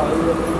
Hallelujah.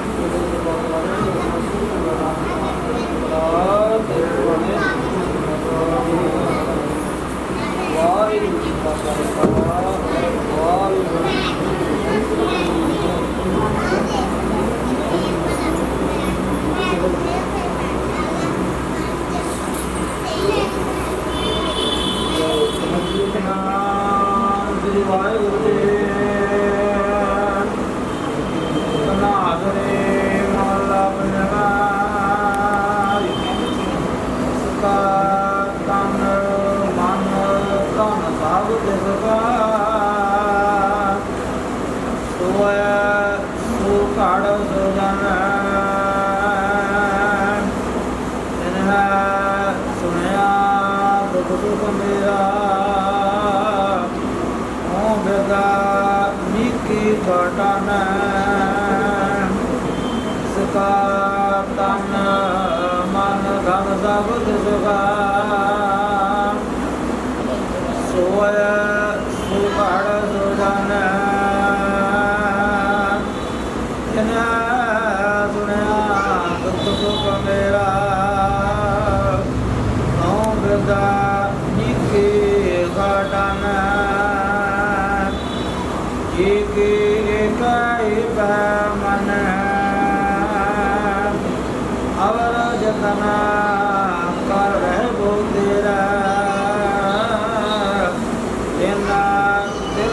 Qutub ਮੇਰਾ ਓ ਬਿਰਦਾ ਨਿੱਕੀ ਘਟਨ ਸਕਾ ਤਨ ਮਨ ਧਨ ਸਭ ਸੁਖਾ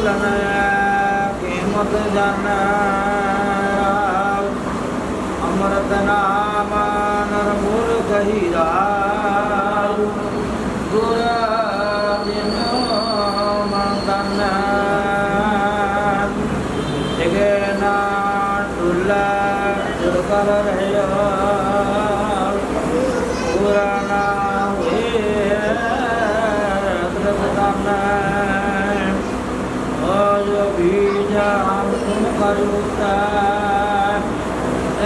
জানাও কেমত জানাও অমরত নামানর মূল কহিরাও। দুরা दिन करूता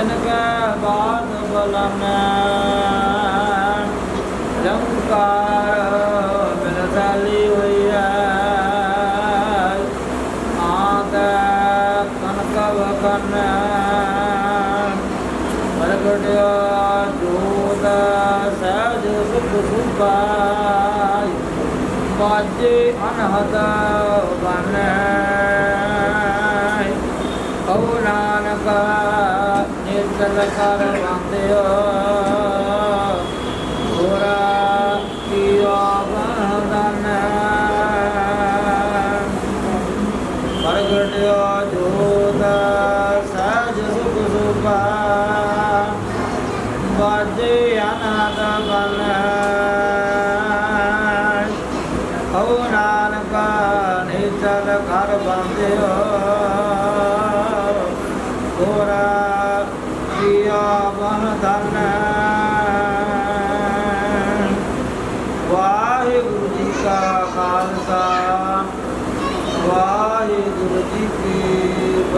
इनके बाद बलम लंकार बिलताली हुई आद कनक बकन प्रगट दूत सहज सुख सुखाय बाजे अनहद बने ਕਉ ਨਾਨਕਾ ਨਿਰਜਲ ਕਰ ਵੰਦਿਓ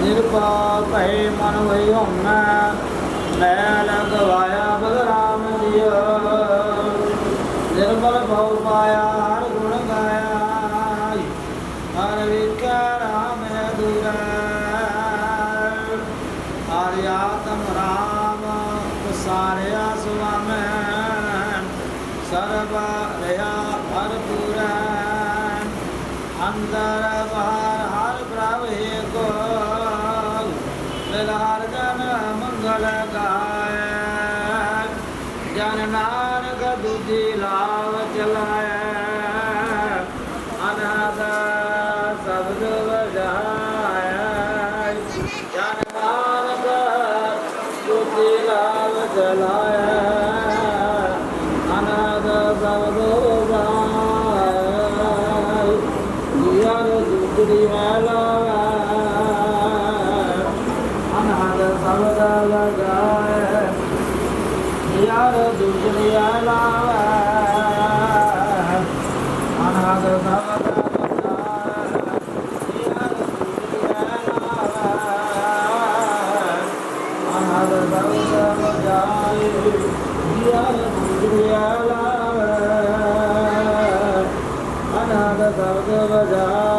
ਨਿਰਭਉ ਭੈ ਮਨ ਵਈ ਹੋਮੈ ਮੈਂ ਲਗਵਾਇਆ ਬਲਰਾਮ ਜੀ ਨਿਰਮਲ ਭਉ ਪਾਇਆ, ਹਰ ਗੁਣ ਗਾਇਆ। ਹਰ ਵਿਕਾ ਰਾਮ ਦੁਰਾ। ਆਰਿਆਤਮ ਰਾਮ ਸਾਰਿਆ ਸੁਆਮੈ। ਸਰਬ ਰਿਆ ਹਰ ਅੰਦਰ ਬਾਹਰ ਮਿਲਾਰ ਜਨ ਮੰਗਲ ਗਾਇ ਜਨ ਨਾਨਕ ਦੁਜੀ ਲਾਵ ਚਲਾਇ। ਅਨਾਦ ਸਬਦ ਵਜਾਇ। ਜਨ ਨਾਨਕ ਦੁਜੀ ਲਾਵ ਚਲਾਇ। يرد جريانا أنا تفقد Yeah.